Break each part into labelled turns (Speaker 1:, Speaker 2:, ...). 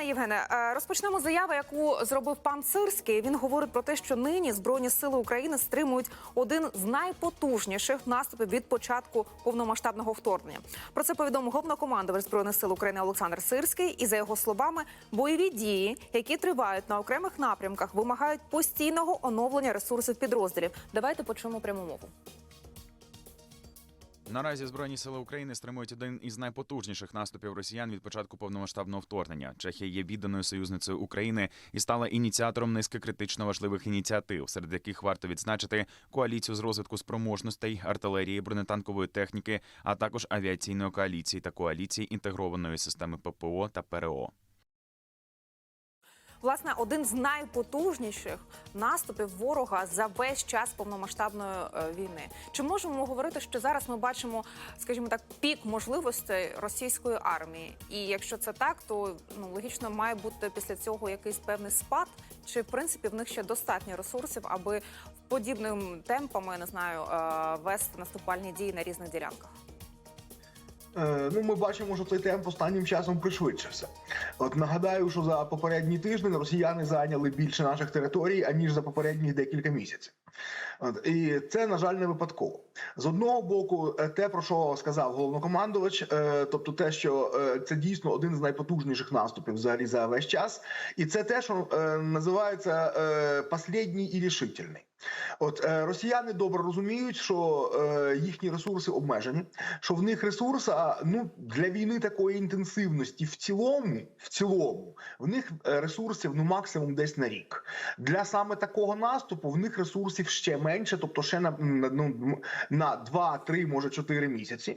Speaker 1: Пане Євгене, е, розпочнемо з заяви, яку зробив пан Сирський. Він говорить про те, що нині збройні сили України стримують один з найпотужніших наступів від початку повномасштабного вторгнення. Про це повідомив головнокомандувач збройних сил України Олександр Сирський. І за його словами, бойові дії, які тривають на окремих напрямках, вимагають постійного оновлення ресурсів підрозділів. Давайте почуємо пряму мову.
Speaker 2: Наразі збройні сили України стримують один із найпотужніших наступів росіян від початку повномасштабного вторгнення. Чехія є відданою союзницею України і стала ініціатором низки критично важливих ініціатив, серед яких варто відзначити коаліцію з розвитку спроможностей, артилерії, бронетанкової техніки, а також авіаційної коаліції та коаліції інтегрованої системи ППО та ПРО.
Speaker 1: Власне, один з найпотужніших наступів ворога за весь час повномасштабної е, війни. Чи можемо говорити, що зараз ми бачимо, скажімо так, пік можливостей російської армії? І якщо це так, то ну логічно має бути після цього якийсь певний спад, чи в принципі в них ще достатньо ресурсів, аби подібним темпами не знаю е, вести наступальні дії на різних ділянках?
Speaker 3: Е, Ну, ми бачимо, що цей темп останнім часом пришвидшився. От нагадаю, що за попередній тиждень росіяни зайняли більше наших територій, аніж за попередні декілька місяців. От, і це, на жаль, не випадково. З одного боку, е, те, про що сказав головнокомандувач, е, тобто те, що це дійсно один з найпотужніших наступів взагалі за весь час, і це те, що називається «последній і рішительний. От е, росіяни добре розуміють, що е, їхні ресурси обмежені, що в них ресурса ну для війни такої інтенсивності в цілому, в цілому, в них е, ресурсів ну максимум десь на рік. Для саме такого наступу в них ресурсів ще менше, тобто ще на ну, на 2-3, може 4 місяці.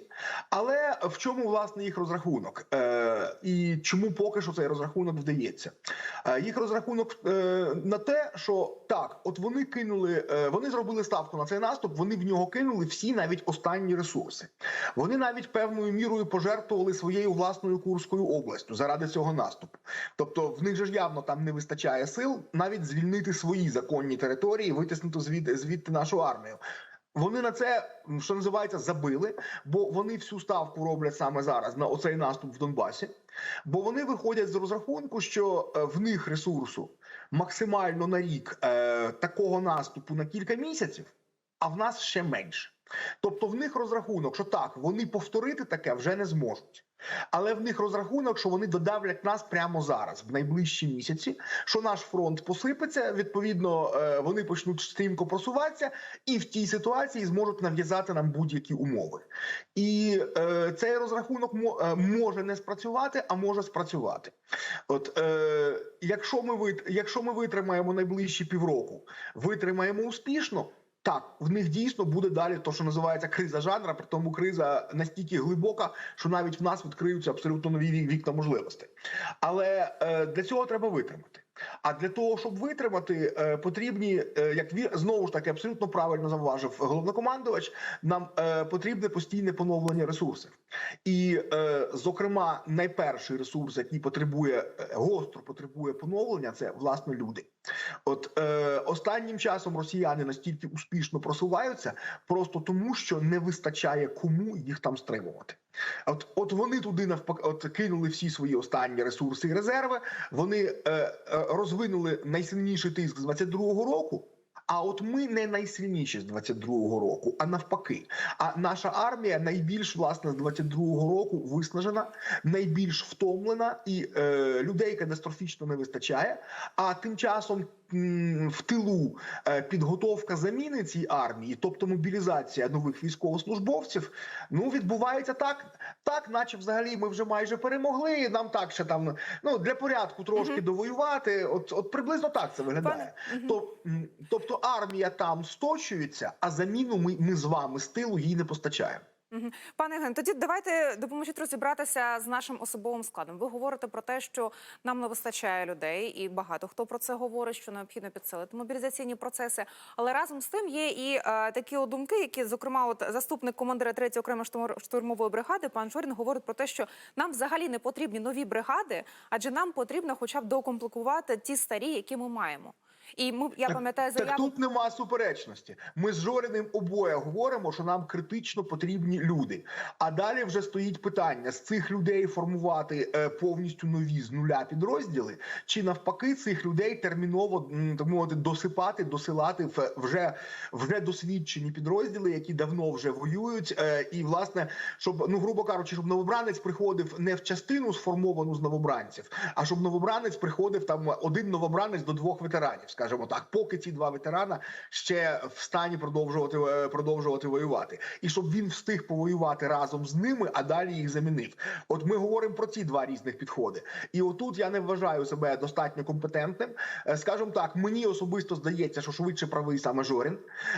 Speaker 3: Але в чому власне їх розрахунок? Е, і чому поки що цей розрахунок вдається? Е, їх розрахунок е, на те, що так, от вони кинули, е, вони зробили ставку на цей наступ. Вони в нього кинули всі навіть останні ресурси. Вони навіть певною мірою пожертвували своєю власною Курською областю заради цього наступу. Тобто, в них же ж явно там не вистачає сил навіть звільнити свої законні території, витиснути звід, звідти нашу армію. Вони на це що називається забили, бо вони всю ставку роблять саме зараз на оцей наступ в Донбасі. Бо вони виходять з розрахунку, що е, в них ресурсу максимально на рік е, такого наступу на кілька місяців, а в нас ще менше. Тобто в них розрахунок, що так, вони повторити таке вже не зможуть. Але в них розрахунок, що вони додавлять нас прямо зараз, в найближчі місяці, що наш фронт посипеться. Відповідно, е, вони почнуть стрімко просуватися, і в тій ситуації зможуть нав'язати нам будь-які умови. І е, цей розрахунок е, може не спрацювати, а може спрацювати. От е, якщо ми якщо ми витримаємо найближчі півроку, витримаємо успішно. Так, в них дійсно буде далі то, що називається криза жанра, при тому криза настільки глибока, що навіть в нас відкриються абсолютно нові вікна можливостей. Але е, для цього треба витримати. А для того, щоб витримати, е, потрібні, е, як він знову ж таки абсолютно правильно завважив головнокомандувач, нам е, потрібне постійне поновлення ресурсів. І, е, зокрема, найперший ресурс, який потребує е, гостро потребує поновлення, це власне люди. От е, останнім часом росіяни настільки успішно просуваються, просто тому, що не вистачає кому їх там стримувати. От, от вони туди навпаки от кинули всі свої останні ресурси і резерви. Вони е, е, розвинули найсильніший тиск з 22-го року. А от ми не найсильніші з 22-го року, а навпаки. А наша армія найбільш власне з 22-го року виснажена, найбільш втомлена, і е, людей катастрофічно не вистачає. А тим часом в тилу е, підготовка заміни цій армії, тобто мобілізація нових військовослужбовців, ну відбувається так, так, наче взагалі ми вже майже перемогли. Нам так ще там ну для порядку трошки
Speaker 1: Мгм.
Speaker 3: довоювати. От, от приблизно так це виглядає.
Speaker 1: Пане- Мгм.
Speaker 3: Тобто армія там сточується, а заміну ми, ми з вами з тилу їй не постачаємо.
Speaker 1: Пане Євген, тоді давайте допоможіть розібратися з нашим особовим складом. Ви говорите про те, що нам не вистачає людей, і багато хто про це говорить, що необхідно підсилити мобілізаційні процеси. Але разом з тим є і е, такі думки, які, зокрема, от заступник командира 3-ї окремої штурмової бригади, пан Жорін, говорить про те, що нам взагалі не потрібні нові бригади, адже нам потрібно хоча б докомплектувати ті старі, які ми маємо. І ми я пам'ятаю
Speaker 3: Так тут нема суперечності. Ми з Жориним обоє говоримо, що нам критично потрібні люди. А далі вже стоїть питання з цих людей формувати е, повністю нові з нуля підрозділи, чи навпаки цих людей терміново так мовити досипати, досилати в вже, вже досвідчені підрозділи, які давно вже воюють. Е, і власне, щоб ну грубо кажучи, щоб новобранець приходив не в частину сформовану з новобранців, а щоб новобранець приходив там один новобранець до двох ветеранів, скажімо так, поки ці два ветерана ще в стані продовжувати е, продовжувати воювати, і щоб він встиг повоювати разом з ними, а далі їх замінив. От ми говоримо про ці два різних підходи. І отут я не вважаю себе достатньо компетентним. Е, Скажімо так, мені особисто здається, що швидше правий саме Жорін,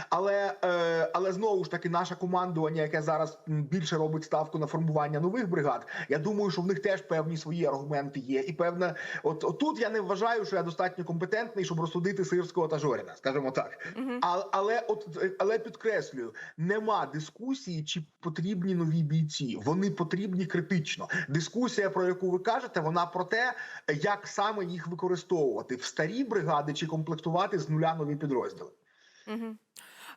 Speaker 3: але, е, але знову ж таки, наше командування, яке зараз більше робить ставку на формування нових бригад, я думаю, що в них теж певні свої аргументи є. І певне, от, тут я не вважаю, що я достатньо компетентний, щоб розсудити сирського та Жоріна, скажімо так. А, але от але підкреслюю, нема дискусії, чи потрібні нові бійці. Вони потрібні критично. Дискусія, про яку ви кажете, вона про те, як саме їх використовувати в старі бригади чи комплектувати з нуля нові підрозділи.
Speaker 1: Мгм.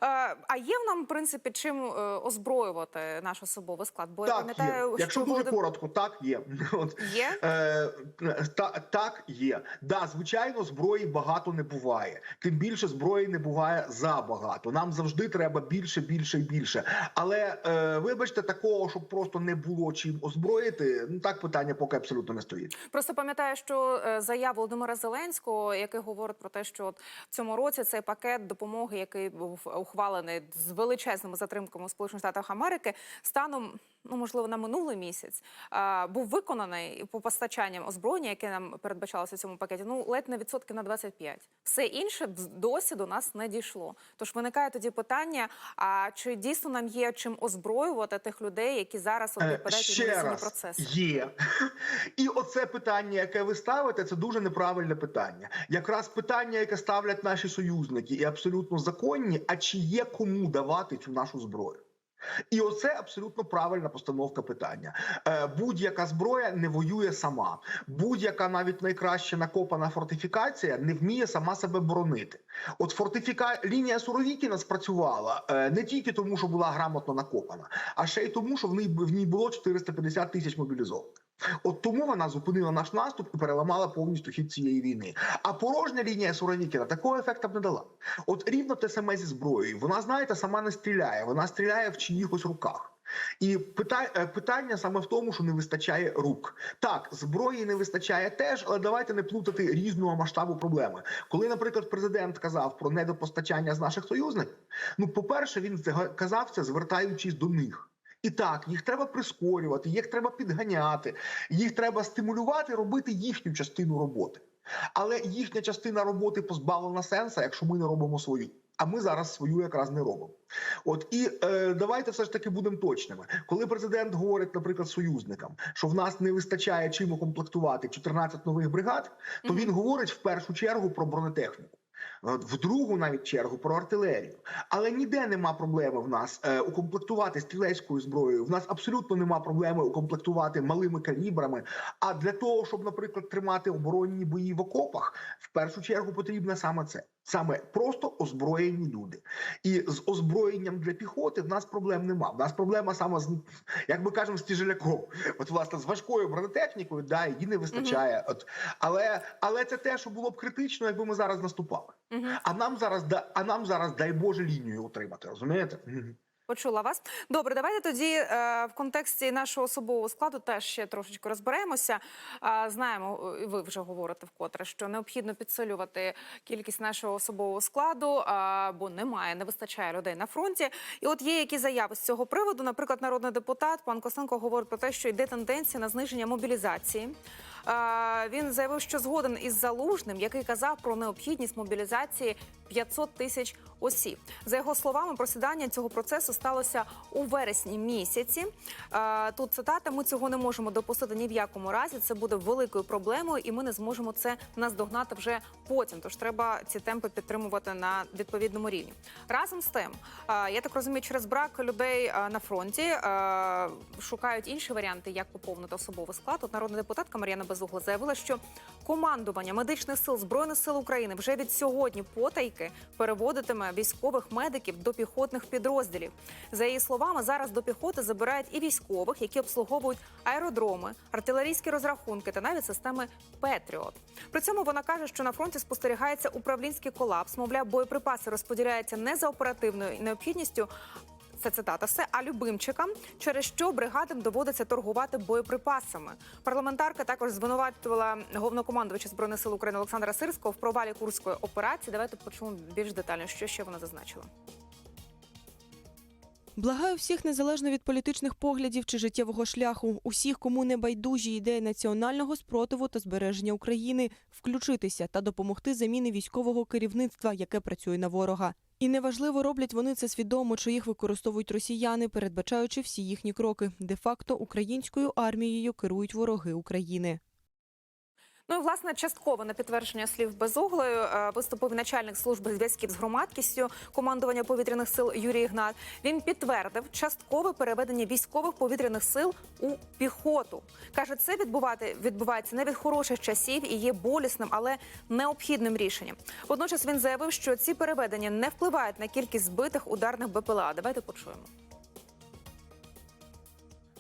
Speaker 1: Е, А є в нам в принципі чим е, озброювати наш особовий склад? Бо я пам'ятаю,
Speaker 3: є. Якщо дуже коротко, так є. От
Speaker 1: є.
Speaker 3: Е, та, так, є. Да, звичайно, зброї багато не буває. Тим більше зброї не буває забагато. Нам завжди треба більше, більше і більше. Але е, вибачте, такого, щоб просто не було чим озброїти, ну так питання поки абсолютно не стоїть.
Speaker 1: Просто пам'ятаю, що е, заява Володимира Зеленського, який говорить про те, що от в цьому році цей пакет допомоги, який був ухвалений з величезними затримками у Сполучених Штатах Америки, станом ну можливо на минулий місяць е, був виконаний по постачанням озброєння, яке нам передбачалося в цьому пакеті. Ну ледь на відсотки на 25. Все інше досі до нас не дійшло. Тож виникає тоді питання: а чи дійсно нам є чим озброювати тих людей, які зараз
Speaker 3: Е,
Speaker 1: відпадають процеси?
Speaker 3: є. І оце питання, яке ви ставите, це дуже неправильне питання. Якраз питання, яке ставлять наші союзники, і абсолютно законні, а чи є кому давати цю нашу зброю? І оце абсолютно правильна постановка питання. Е, будь-яка зброя не воює сама. Будь-яка навіть найкраще накопана фортифікація не вміє сама себе боронити. От фортифіка... лінія Суровікіна спрацювала е, не тільки тому, що була грамотно накопана, а ще й тому, що в ній було 450 тисяч мобілізованих. От тому вона зупинила наш наступ і переламала повністю хід цієї війни. А порожня лінія Суровікіна такого ефекту б не дала. От рівно те саме зі зброєю. Вона, знаєте, сама не стріляє, вона стріляє в чиїхось руках. І е, питання саме в тому, що не вистачає рук. Так, зброї не вистачає теж, але давайте не плутати різного масштабу проблеми. Коли, наприклад, президент казав про недопостачання з наших союзників, ну, по-перше, він це казав це, звертаючись до них. І так, їх треба прискорювати, їх треба підганяти, їх треба стимулювати, робити їхню частину роботи. Але їхня частина роботи позбавлена сенсу, якщо ми не робимо свою. А ми зараз свою якраз не робимо. От і е, давайте все ж таки будемо точними. Коли президент говорить, наприклад, союзникам, що в нас не вистачає чим укомплектувати 14 нових бригад, то він говорить в першу чергу про бронетехніку. От, В другу навіть чергу про артилерію, але ніде нема проблеми в нас е, укомплектувати стрілецькою зброєю. В нас абсолютно нема проблеми укомплектувати малими калібрами. А для того, щоб, наприклад, тримати оборонні бої в окопах, в першу чергу потрібно саме це. Саме просто озброєні люди, і з озброєнням для піхоти в нас проблем нема. В нас проблема саме з як ми кажемо, з тяжеляком. От власне з важкою бронетехнікою, да, її не вистачає. От але але це те, що було б критично, якби ми зараз наступали. А нам зараз а нам зараз дай Боже лінію утримати. Розумієте?
Speaker 1: Почула вас. Добре, давайте тоді е, в контексті нашого особового складу теж ще трошечки розберемося. Е, знаємо, ви вже говорите вкотре, що необхідно підсилювати кількість нашого особового складу, е, бо немає, не вистачає людей на фронті. І от є які заяви з цього приводу. Наприклад, народний депутат пан Косенко говорить про те, що йде тенденція на зниження мобілізації. Він заявив, що згоден із залужним, який казав про необхідність мобілізації 500 тисяч осіб. За його словами, просідання цього процесу сталося у вересні місяці. Тут цитата: ми цього не можемо допустити ні в якому разі. Це буде великою проблемою, і ми не зможемо це наздогнати вже потім. Тож треба ці темпи підтримувати на відповідному рівні. Разом з тим, я так розумію, через брак людей на фронті шукають інші варіанти, як поповнити особовий склад. От народна депутатка Мар'яна Безугла заявила, що командування медичних сил збройних сил України вже від сьогодні потайки переводитиме військових медиків до піхотних підрозділів. За її словами, зараз до піхоти забирають і військових, які обслуговують аеродроми, артилерійські розрахунки та навіть системи Петріот. При цьому вона каже, що на фронті спостерігається управлінський колапс. Мовляв, боєприпаси розподіляються не за оперативною необхідністю. Це цитата все, а любимчикам, через що бригадам доводиться торгувати боєприпасами. Парламентарка також звинувачувала головнокомандувача збройних сил України Олександра Сирського в провалі курської операції. Давайте почуємо більш детально, що ще вона зазначила.
Speaker 4: Благаю всіх незалежно від політичних поглядів чи життєвого шляху, усіх, кому не байдужі ідеї національного спротиву та збереження України, включитися та допомогти заміни військового керівництва, яке працює на ворога. І неважливо, роблять вони це свідомо, чи їх використовують росіяни, передбачаючи всі їхні кроки. Де-факто українською армією керують вороги України.
Speaker 1: Ну і власне частково на підтвердження слів безуглою е, виступив начальник служби зв'язків з громадськістю командування повітряних сил Юрій Ігнат. Він підтвердив часткове переведення військових повітряних сил у піхоту. каже, це відбувати відбувається не від хороших часів і є болісним, але необхідним рішенням. Водночас він заявив, що ці переведення не впливають на кількість збитих ударних БПЛА. Давайте почуємо.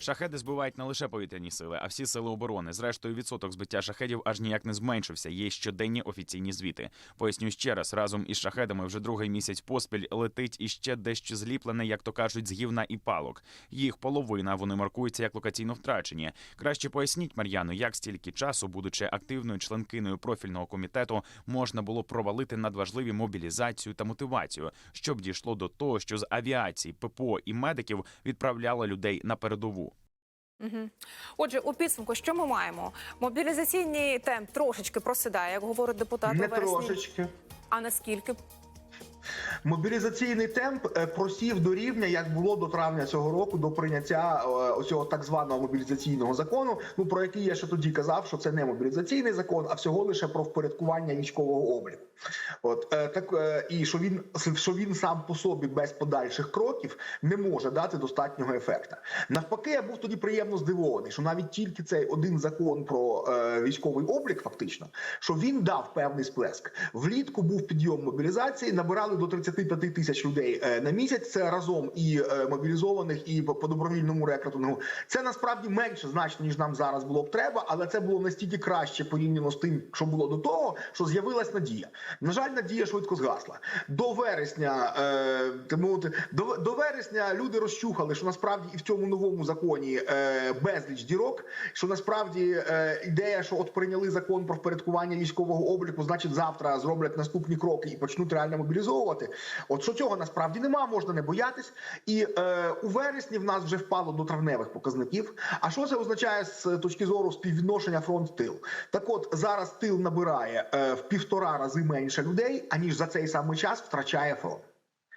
Speaker 2: Шахеди збивають не лише повітряні сили, а всі сили оборони. Зрештою, відсоток збиття шахедів аж ніяк не зменшився. Є щоденні офіційні звіти. Поясню ще раз: разом із шахедами вже другий місяць поспіль летить іще дещо зліплене, як то кажуть, з гівна і палок. Їх половина вони маркуються як локаційно втрачені. Краще поясніть, Мар'яно, як стільки часу, будучи активною членкиною профільного комітету, можна було провалити надважливі мобілізацію та мотивацію, щоб дійшло до того, що з авіації, ППО і медиків відправляли людей на передову.
Speaker 1: Угу. Отже, у підсумку, що ми маємо? Мобілізаційний темп трошечки просідає, як говорить депутат
Speaker 3: Не
Speaker 1: у вересні.
Speaker 3: трошечки.
Speaker 1: А наскільки?
Speaker 3: Мобілізаційний темп е, просів до рівня, як було до травня цього року, до прийняття е, оцього так званого мобілізаційного закону. Ну про який я ще тоді казав, що це не мобілізаційний закон, а всього лише про впорядкування військового обліку. От е, так і що він що він сам по собі без подальших кроків не може дати достатнього ефекта. Навпаки, я був тоді приємно здивований, що навіть тільки цей один закон про військовий облік, фактично, що він дав певний сплеск. Влітку був підйом мобілізації, набирали до 35 тисяч людей е, на місяць. Це разом і е, мобілізованих, і по, добровільному рекрутингу. Це насправді менше значно ніж нам зараз було б треба, але це було настільки краще порівняно з тим, що було до того, що з'явилась надія. На жаль, надія швидко згасла. До вересня е, тому до, до вересня люди розчухали, що насправді і в цьому новому законі безліч дірок. Що насправді ідея, що от прийняли закон про впорядкування військового обліку, значить завтра зроблять наступні кроки і почнуть реально мобілізовувати. От що цього насправді нема, можна не боятись. І е, у вересні в нас вже впало до травневих показників. А що це означає з точки зору співвідношення фронт-тил? Так от зараз тил набирає е, в півтора рази менше людей, аніж за цей самий час втрачає фронт.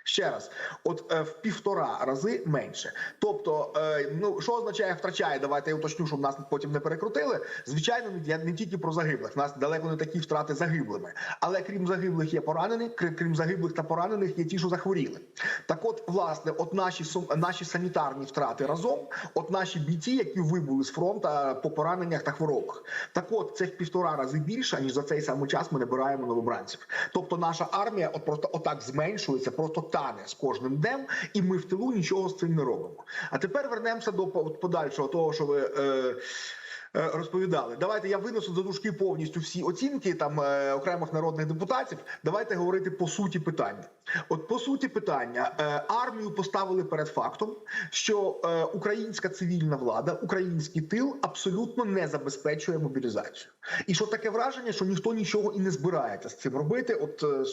Speaker 3: Ще раз, от е, в півтора рази менше. Тобто, е, ну що означає втрачає? Давайте я уточню, щоб нас потім не перекрутили. Звичайно, я не тільки про загиблих. У нас далеко не такі втрати загиблими. Але крім загиблих є поранені, крім, загиблих та поранених є ті, що захворіли. Так, от, власне, от наші наші санітарні втрати разом, от наші бійці, які вибули з фронту по пораненнях та хворобах. Так, от це в півтора рази більше, ніж за цей самий час ми набираємо новобранців. Тобто, наша армія от просто отак зменшується, просто тане з кожним днем, і ми в тилу нічого з цим не робимо. А тепер вернемося до подальшого того, що ви. Е, Розповідали, давайте я винесу за дужки повністю всі оцінки там е, окремих народних депутатів. Давайте говорити по суті питання. От по суті питання е, армію поставили перед фактом, що е, українська цивільна влада, український тил абсолютно не забезпечує мобілізацію. І що таке враження, що ніхто нічого і не збирається з цим робити. От е,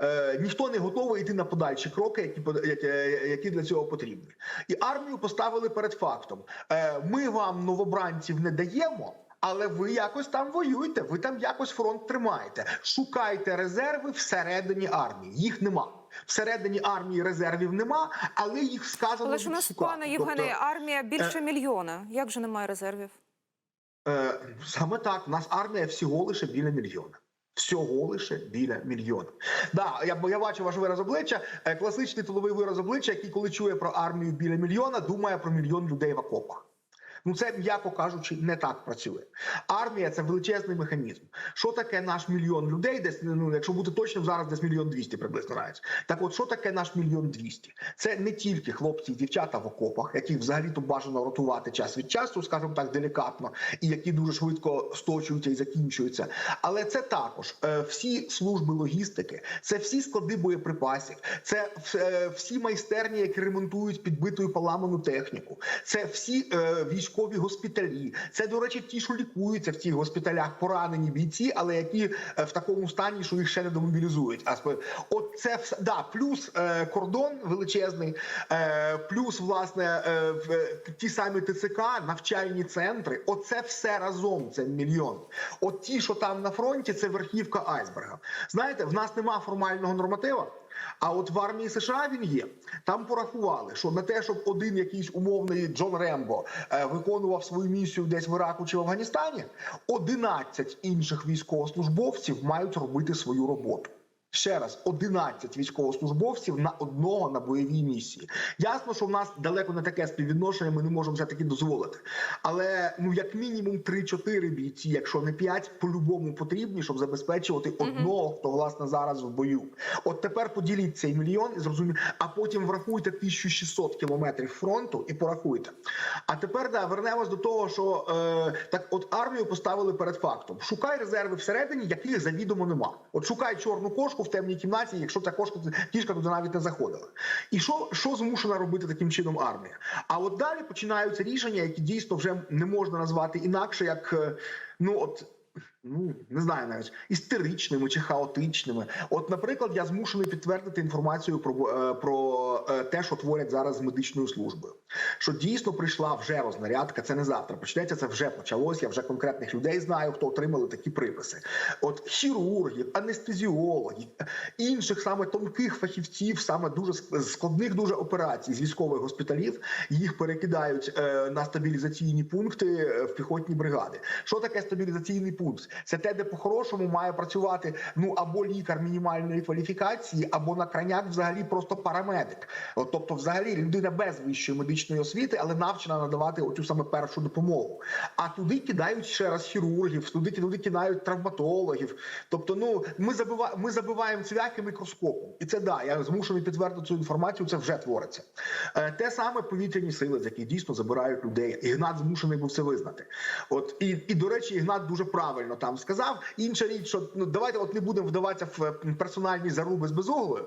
Speaker 3: е, ніхто не готовий йти на подальші кроки, які, які для цього потрібні. І армію поставили перед фактом: е, ми вам новобранців не даємо. Але ви якось там воюєте, ви там якось фронт тримаєте. Шукайте резерви всередині армії. Їх нема. Всередині армії резервів нема, але їх сказано.
Speaker 1: Але ж у нас, пане Євгене,
Speaker 3: Тобто,
Speaker 1: армія більше мільйона. Як же немає резервів?
Speaker 3: Е, саме так, у нас армія всього лише біля мільйона. Всього лише біля мільйона. Да, я, я бачу ваш вираз обличчя. Е, класичний тиловий вираз обличчя, який, коли чує про армію біля мільйона, думає про мільйон людей в окопах. Ну це м'яко кажучи, не так працює. Армія це величезний механізм. Що таке наш мільйон людей? Десь ну, якщо бути точним, зараз десь мільйон двісті приблизно навіть. Так, от що таке наш мільйон двісті? Це не тільки хлопці і дівчата в окопах, яких взагалі то бажано ротувати час від часу, скажімо так, делікатно, і які дуже швидко сточуються і закінчуються. Але це також е, всі служби логістики, це всі склади боєприпасів, це е, всі майстерні, які ремонтують підбиту і поламану техніку, це всі е, військові госпіталі. Це, до речі, ті, що лікуються в цих госпіталях, поранені бійці, але які е, в такому стані, що їх ще не домобілізують. А от це все да, плюс е, кордон величезний, е, плюс власне ті самі ТЦК, навчальні центри. Оце все разом. Це мільйон. От ті, що там на фронті, це верхівка айсберга. Знаєте, в нас нема формального норматива. А от в армії США він є. Там порахували, що на те, щоб один якийсь умовний Джон Рембо е, виконував свою місію десь в Іраку чи в Афганістані, 11 інших військовослужбовців мають робити свою роботу. Ще раз, 11 військовослужбовців на одного на бойовій місії. Ясно, що в нас далеко не таке співвідношення, ми не можемо все таки дозволити. Але ну як мінімум 3-4 бійці, якщо не 5, по-любому потрібні, щоб забезпечувати одного, хто власне зараз в бою. От тепер поділіть цей мільйон і зрозумійте, а потім врахуйте 1600 кілометрів фронту і порахуйте. А тепер да вернемось до того, що е, так, от армію поставили перед фактом: шукай резерви всередині, яких завідомо нема. От шукай чорну кошку в темній кімнаті, якщо ця кошка кішка туди навіть не заходила. І що, що змушена робити таким чином армія? А от далі починаються рішення, які дійсно вже не можна назвати інакше, як е, ну от. Ну не знаю навіть істеричними чи хаотичними. От, наприклад, я змушений підтвердити інформацію про, е, про е, те, що творять зараз з медичною службою. Що дійсно прийшла вже рознарядка. Це не завтра почнеться. Це вже почалось. Я вже конкретних людей знаю, хто отримали такі приписи. От хірургів, анестезіологів, інших саме тонких фахівців, саме дуже складних дуже операцій з військових госпіталів. Їх перекидають е, на стабілізаційні пункти в піхотні бригади. Що таке стабілізаційний пункт? Це те, де по-хорошому має працювати ну або лікар мінімальної кваліфікації, або на крайняк взагалі просто парамедик. От, тобто, взагалі людина без вищої медичної освіти, але навчена надавати оцю саме першу допомогу. А туди кидають ще раз хірургів, туди, туди кидають травматологів. Тобто, ну ми забива, ми забиваємо цвяхи мікроскопом, і це да. Я змушений підтвердити цю інформацію. Це вже твориться. Е, те саме повітряні сили, з яких дійсно забирають людей. Ігнат змушений був це визнати. От і, і до речі, Ігнат дуже правильно там сказав. Інша річ, що ну давайте от не будемо вдаватися в е, персональні заруби з безоглою,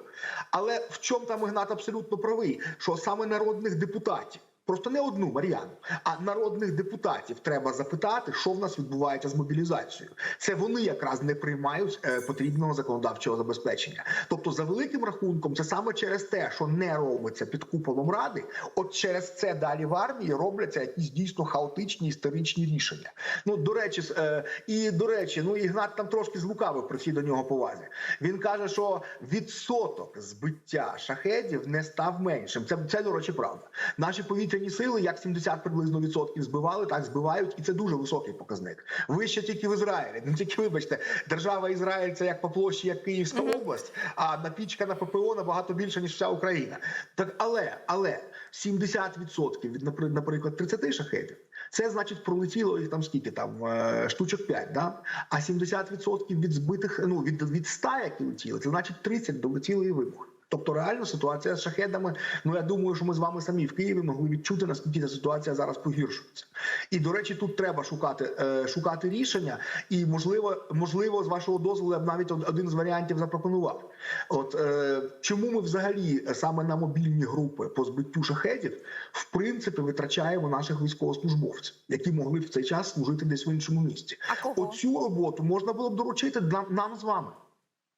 Speaker 3: але в чому там Ігнат абсолютно правий, що саме народних депутатів. Просто не одну Мар'яну, а народних депутатів треба запитати, що в нас відбувається з мобілізацією. Це вони якраз не приймають е, потрібного законодавчого забезпечення. Тобто, за великим рахунком, це саме через те, що не робиться під куполом ради. От через це далі в армії робляться якісь дійсно хаотичні історичні рішення. Ну до речі, е, і до речі, ну Ігнат там трошки злукавив при всій до нього повазі. Він каже, що відсоток збиття шахедів не став меншим. Це це до речі, правда. Наші повітряні сили, як 70 приблизно відсотків збивали, так збивають, і це дуже високий показник. Вище тільки в Ізраїлі. Ну тільки вибачте, держава Ізраїль це як по площі, як Київська область, а напічка на ППО набагато більше ніж вся Україна. Так, але але 70% від напри- наприклад 30 шахедів. Це значить пролетіло їх там скільки там е, штучок 5, да? А 70% від збитих, ну від, від 100, які летіли, це значить 30 долетіли і вибух. Тобто реально ситуація з шахедами. Ну я думаю, що ми з вами самі в Києві могли відчути, наскільки ця ситуація зараз погіршується. І до речі, тут треба шукати е, шукати рішення, і можливо, можливо, з вашого дозволу я б навіть один з варіантів запропонував. От е, чому ми взагалі саме на мобільні групи по збиттю шахедів в принципі витрачаємо наших військовослужбовців, які могли б в цей час служити десь в іншому місці.
Speaker 1: А кого?
Speaker 3: Оцю роботу можна було б доручити нам, нам з вами.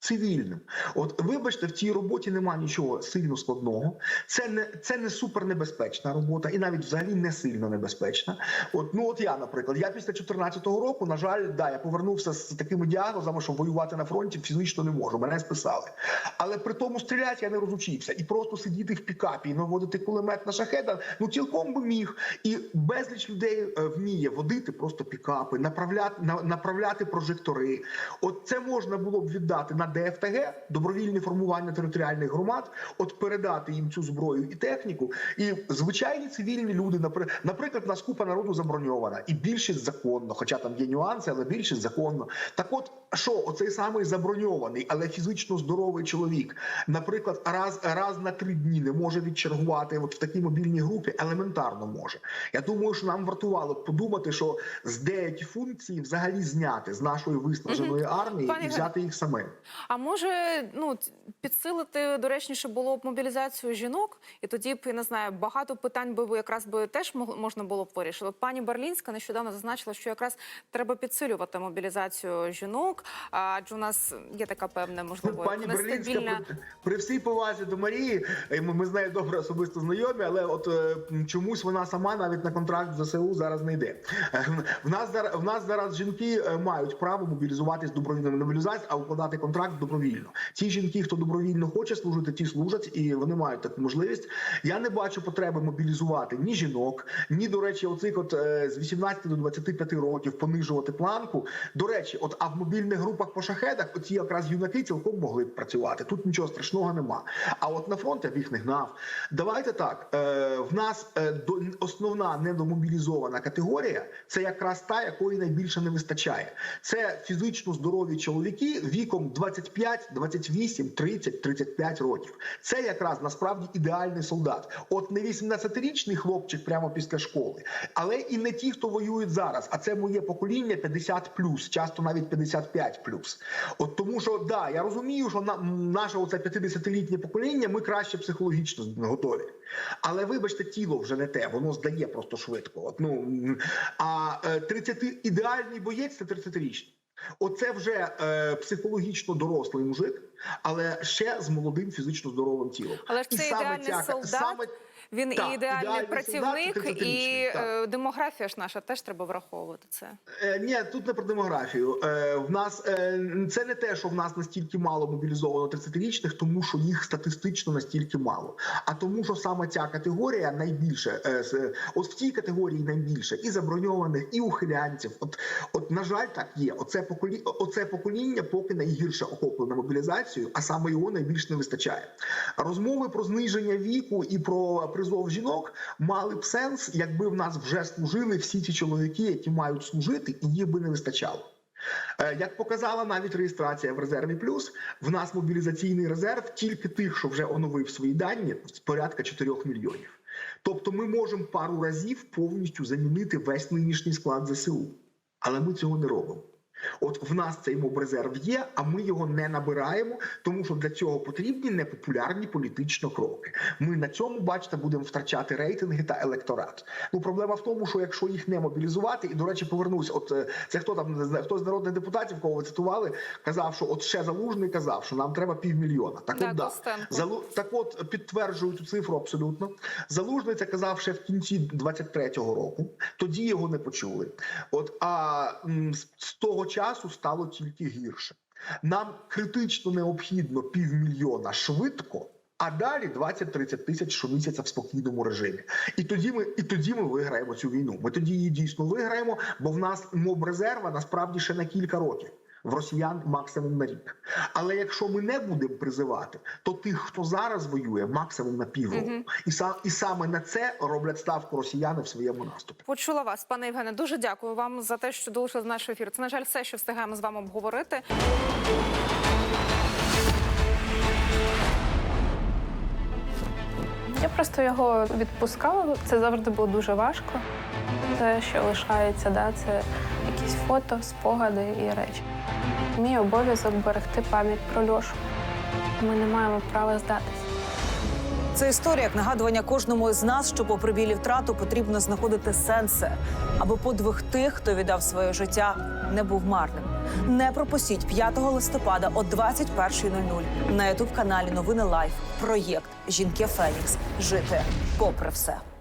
Speaker 3: Цивільним, от вибачте, в цій роботі нема нічого сильно складного. Це не це не супернебезпечна робота, і навіть взагалі не сильно небезпечна. От ну от я, наприклад, я після 14 року, на жаль, да, я повернувся з такими діагнозами, що воювати на фронті фізично не можу. Мене списали. Але при тому стріляти я не розучився. І просто сидіти в пікапі і наводити кулемет на шахеда, ну цілком би міг. І безліч людей е, вміє водити просто пікапи, направляти направляти прожектори. От це можна було б віддати на ДФТГ, добровільне формування територіальних громад, от передати їм цю зброю і техніку, і звичайні цивільні люди, напри- наприклад, нас купа народу заброньована, і більшість законно, хоча там є нюанси, але більшість законно. Так, от що, оцей самий заброньований, але фізично здоровий чоловік, наприклад, раз раз на три дні не може відчергувати от в такій мобільній групі, елементарно може. Я думаю, що нам вартувало б подумати, що з деякі функції взагалі зняти з нашої виснаженої армії і взяти їх самим.
Speaker 1: А може, ну підсилити доречніше було б мобілізацію жінок, і тоді б я не знаю, багато питань би якраз би теж можна було б вирішити. От пані Барлінська нещодавно зазначила, що якраз треба підсилювати мобілізацію жінок, адже у нас є така певна
Speaker 3: Ну,
Speaker 1: можливо
Speaker 3: Пані Берлінська,
Speaker 1: нестабільна.
Speaker 3: при, при всій повазі до Марії, ми, ми з нею добре особисто знайомі, але от е, чомусь вона сама навіть на контракт ЗСУ зараз не йде. Е, В нас зараз в нас зараз жінки е, мають право мобілізуватись добровільно мобілізацію, а укладати контракт добровільно. Ті жінки, хто добровільно хоче служити, ті служать, і вони мають таку можливість. Я не бачу потреби мобілізувати ні жінок, ні до речі, оцих от е, з 18 до 25 років понижувати планку. До речі, от а в мобільних групах по шахедах, оці якраз юнаки цілком могли б працювати. Тут нічого страшного нема. А от на фронт я б їх не гнав. Давайте так. Е, в нас е, основна недомобілізована категорія це якраз та, якої найбільше не вистачає. Це фізично здорові чоловіки віком 25, 28, 30, 35 років. Це якраз насправді ідеальний солдат. От не 18-річний хлопчик прямо після школи, але і не ті, хто воюють зараз. А це моє покоління 50+, часто навіть 55+. От тому, що да, я розумію, що на наше оце 50-літнє покоління ми краще психологічно готові. Але вибачте, тіло вже не те, воно здає просто швидко. От, ну, а е, 30 ідеальний боєць це 30-річний. Оце вже е, психологічно дорослий мужик, але ще з молодим фізично здоровим тілом.
Speaker 1: Але ж це ідеальний солдат.
Speaker 3: саме-
Speaker 1: Він
Speaker 3: Так,
Speaker 1: і ідеальний
Speaker 3: ідеальний
Speaker 1: працівник,
Speaker 3: солдат і
Speaker 1: і
Speaker 3: 30-річний, так.
Speaker 1: е, демографія ж наша теж треба враховувати це.
Speaker 3: Е, ні, тут не про демографію. Е, в нас е, це не те, що в нас настільки мало мобілізовано 30-річних, тому що їх статистично настільки мало. А тому, що саме ця категорія найбільше е, от в цій категорії найбільше і заброньованих, і ухилянців. От, от на жаль, так є. Оце покоління, оце покоління поки найгірше охоплене мобілізацією, а саме його найбільш не вистачає. Розмови про зниження віку і про призов жінок мали б сенс, якби в нас вже служили всі ті чоловіки, які мають служити, і їх би не вистачало. Е, Як показала навіть реєстрація в резерві плюс, в нас мобілізаційний резерв тільки тих, що вже оновив свої дані, порядка 4 мільйонів. Тобто, ми можемо пару разів повністю замінити весь нинішній склад ЗСУ, але ми цього не робимо. От в нас цей мобрезерв є, а ми його не набираємо, тому що для цього потрібні непопулярні політично кроки. Ми на цьому, бачите, будемо втрачати рейтинги та електорат. Ну проблема в тому, що якщо їх не мобілізувати, і до речі, повернусь. От е, це хто там не знаю, хто з народних депутатів, кого ви цитували, казав, що от ще залужний казав, що нам треба півмільйона. Так
Speaker 1: Да,
Speaker 3: от да. Залу... Так от підтверджую цю цифру абсолютно. Залужний це казав ще в кінці 23-го року. Тоді його не почули. От а з того часу стало тільки гірше. Нам критично необхідно півмільйона швидко. А далі 20-30 тисяч щомісяця в спокійному режимі, і тоді ми і тоді ми виграємо цю війну. Ми тоді її дійсно виграємо, бо в нас моб резерва насправді ще на кілька років. В росіян максимум на рік. Але якщо ми не будемо призивати, то тих, хто зараз воює, максимум на півроку. І сам і саме на це роблять ставку росіяни в своєму наступі.
Speaker 1: Почула вас, пане Євгене. Дуже дякую вам за те, що долучили до нашого ефіру. Це на жаль, все, що встигаємо з вами обговорити.
Speaker 5: Я просто його відпускала. Це завжди було дуже важко. Те, що лишається, да, це якісь фото, спогади і речі. Мій обов'язок берегти пам'ять про Льошу. Ми не маємо права здатися.
Speaker 6: Це історія як нагадування кожному з нас, що попри білі втрату потрібно знаходити сенси, аби подвиг тих, хто віддав своє життя, не був марним. Не пропустіть 5 листопада о 21.00 на ютуб каналі Новини Лайф. Проєкт Жінки Фенікс. Жити попри все.